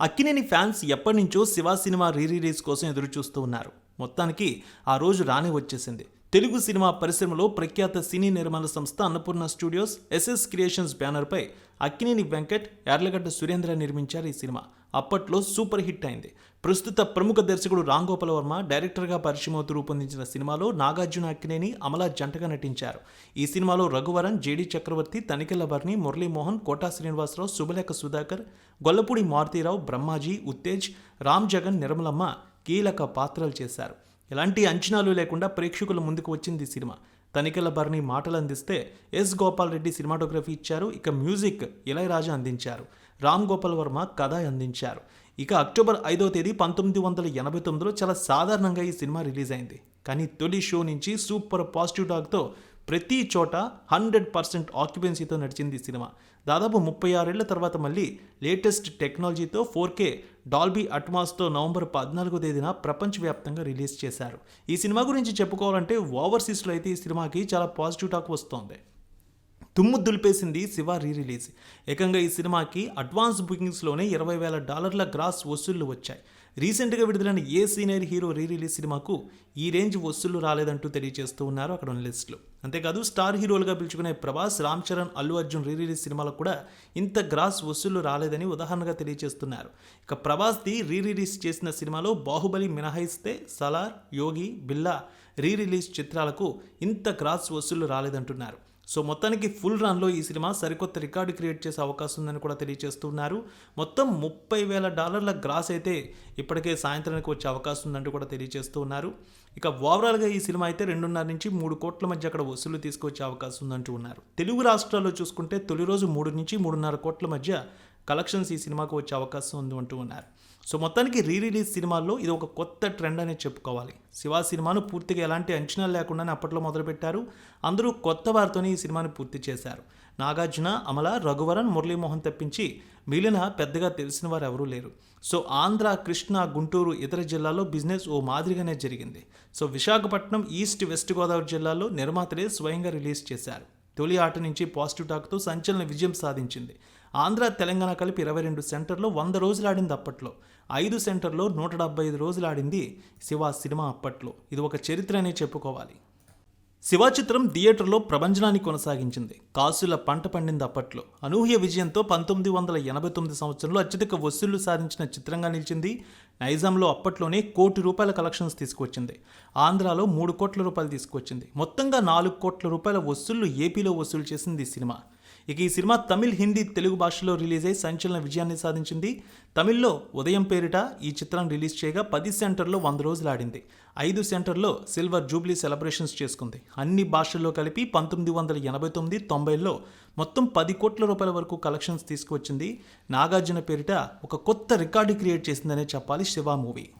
Akkineni fans ఎప్పటినుంచో Shiva cinema re release కోసం ఎదురుచూస్తూ ఉన్నారు. మొత్తానికి ఆ రోజు రానే వచ్చేసింది. తెలుగు సినిమా పరిశ్రమలో ప్రఖ్యాత సినీ నిర్మాణ సంస్థ అన్నపూర్ణ స్టూడియోస్ ఎస్ఎస్ క్రియేషన్స్ బ్యానర్పై అక్కినేని వెంకట్ యార్లగడ్డ సురేంద్ర నిర్మించారు ఈ సినిమా. అప్పట్లో సూపర్ హిట్ అయింది. ప్రస్తుత ప్రముఖ దర్శకుడు రామ్ గోపాల్ వర్మ డైరెక్టర్గా పరిచయం రూపొందించిన సినిమాలో నాగార్జున అక్కినేని అమలా జంటగా నటించారు. ఈ సినిమాలో రఘువరన్ జేడి చక్రవర్తి తనికెళ్ళ భరణి మురళీమోహన్ కోటా శ్రీనివాసరావు శుభలేఖ సుధాకర్ గొల్లపూడి మారుతీరావు బ్రహ్మాజీ ఉత్తేజ్ రామ్ జగన్ నిర్మలమ్మ కీలక పాత్రలు చేశారు. ఎలాంటి అంచనాలు లేకుండా ప్రేక్షకుల ముందుకు వచ్చింది ఈ సినిమా. తనికెళ్ళ భరణి మాటలు అందిస్తే ఎస్ గోపాల్ రెడ్డి సినిమాటోగ్రఫీ ఇచ్చారు. ఇక మ్యూజిక్ ఇళయరాజా అందించారు. రామ్ గోపాల్ వర్మ కథ అందించారు. ఇక అక్టోబర్ ఐదో తేదీ పంతొమ్మిది వందల ఎనభై తొమ్మిదిలో చాలా సాధారణంగా ఈ సినిమా రిలీజ్ అయింది. కానీ తొలి షో నుంచి సూపర్ పాజిటివ్ టాక్తో ప్రతి చోట హండ్రెడ్ పర్సెంట్ ఆక్యుపెన్సీతో నడిచింది ఈ సినిమా. దాదాపు ముప్పై ఆరేళ్ళ తర్వాత మళ్ళీ లేటెస్ట్ టెక్నాలజీతో ఫోర్ కే డాల్బీ అట్మాస్తో నవంబర్ పద్నాలుగో తేదీన ప్రపంచవ్యాప్తంగా రిలీజ్ చేశారు. ఈ సినిమా గురించి చెప్పుకోవాలంటే ఓవర్సీస్లో అయితే ఈ సినిమాకి చాలా పాజిటివ్ టాక్ వస్తోంది. తుమ్ము దులిపేసింది శివ రీ రిలీజ్ ఏకంగా ఈ సినిమాకి అడ్వాన్స్ బుకింగ్స్లోనే ఇరవై వేల డాలర్ల గ్రాస్ వసూళ్ళు వచ్చాయి. రీసెంట్గా విడుదలైన ఏ సీనియర్ హీరో రీ రిలీజ్ సినిమాకు ఈ రేంజ్ వసూళ్ళు రాలేదంటూ తెలియజేస్తూ ఉన్నారు అక్కడ ఉన్న లిస్టులు. అంతేకాదు స్టార్ హీరోలుగా పిలుచుకునే ప్రభాస్ రామ్ చరణ్ అల్లు అర్జున్ రీ రిలీజ్ సినిమాలకు కూడా ఇంత గ్రాస్ వసూళ్ళు రాలేదని ఉదాహరణగా తెలియజేస్తున్నారు. ఇక ప్రభాస్ది రీ రిలీజ్ చేసిన సినిమాలో బాహుబలి మినహాయిస్తే సలార్ యోగి బిల్లా రీ రిలీజ్ చిత్రాలకు ఇంత గ్రాస్ వసూళ్ళు రాలేదంటున్నారు. సో మొత్తానికి ఫుల్ రన్లో ఈ సినిమా సరికొత్త రికార్డు క్రియేట్ చేసే అవకాశం ఉందని కూడా తెలియజేస్తున్నారు మొత్తం ముప్పై వేల డాలర్ల గ్రాస్ అయితే ఇప్పటికే సాయంత్రానికి వచ్చే అవకాశం ఉందంటూ కూడా తెలియజేస్తూ ఉన్నారు. ఇక ఓవరాల్గా ఈ సినిమా అయితే రెండున్నర నుంచి మూడు కోట్ల మధ్య అక్కడ వసూలు తీసుకొచ్చే అవకాశం ఉందంటూ ఉన్నారు. తెలుగు రాష్ట్రాల్లో చూసుకుంటే తొలి రోజు మూడు నుంచి మూడున్నర కోట్ల మధ్య కలెక్షన్స్ ఈ సినిమాకు వచ్చే అవకాశం ఉంది అంటూ ఉన్నారు. సో మొత్తానికి రీ రిలీజ్ సినిమాల్లో ఇది ఒక కొత్త ట్రెండ్ అనేది చెప్పుకోవాలి. శివ సినిమాను పూర్తిగా ఎలాంటి అంచనాలు లేకుండానే అప్పట్లో మొదలుపెట్టారు. అందరూ కొత్త వారితోనే ఈ సినిమాని పూర్తి చేశారు. నాగార్జున అమల రఘువరన్ మురళీమోహన్ తప్పించి మిగిలిన పెద్దగా తెలిసిన వారు ఎవరూ లేరు. సో ఆంధ్ర కృష్ణా గుంటూరు ఇతర జిల్లాల్లో బిజినెస్ ఓ మాదిరిగానే జరిగింది. So Visakhapatnam east west Godavari జిల్లాలో నిర్మాతలే స్వయంగా రిలీజ్ చేశారు. తొలి ఆట నుంచి పాజిటివ్ టాక్తో సంచలన విజయం సాధించింది. ఆంధ్ర తెలంగాణ కలిపి ఇరవై రెండు సెంటర్లో వంద రోజులు ఆడింది అప్పట్లో. ఐదు సెంటర్లో నూట డెబ్బై ఐదు రోజులు ఆడింది శివ సినిమా అప్పట్లో. ఇది ఒక చరిత్ర అనే చెప్పుకోవాలి. శివ చిత్రం థియేటర్లో ప్రభంజనాన్ని కొనసాగించింది. కాసుల పంట పండింది అప్పట్లో. అనూహ్య విజయంతో పంతొమ్మిది వందల ఎనభై తొమ్మిది సంవత్సరంలో అత్యధిక వసూళ్ళు సాధించిన చిత్రంగా నిలిచింది. నైజాంలో అప్పట్లోనే కోటి రూపాయల కలెక్షన్స్ తీసుకొచ్చింది ఆంధ్రాలో మూడు కోట్ల రూపాయలు తీసుకొచ్చింది మొత్తంగా నాలుగు కోట్ల రూపాయల వసూళ్ళు ఏపీలో వసూలు చేసింది ఈ సినిమా. ఇక ఈ సినిమా తమిళ్ హిందీ తెలుగు భాషలో రిలీజ్ అయి సంచలన విజయాన్ని సాధించింది. తమిళ్ళో ఉదయం పేరిట ఈ చిత్రం రిలీజ్ చేయగా పది సెంటర్లో వంద రోజులు ఆడింది. ఐదు సెంటర్లో సిల్వర్ జూబ్లీ సెలబ్రేషన్స్ చేసుకుంది. అన్ని భాషల్లో కలిపి పంతొమ్మిది వందల ఎనభై తొమ్మిది తొంభైలో మొత్తం పది కోట్ల రూపాయల వరకు కలెక్షన్స్ తీసుకువచ్చింది. నాగార్జున పేరిట ఒక కొత్త రికార్డు క్రియేట్ చేసిందనే చెప్పాలి శివ మూవీ.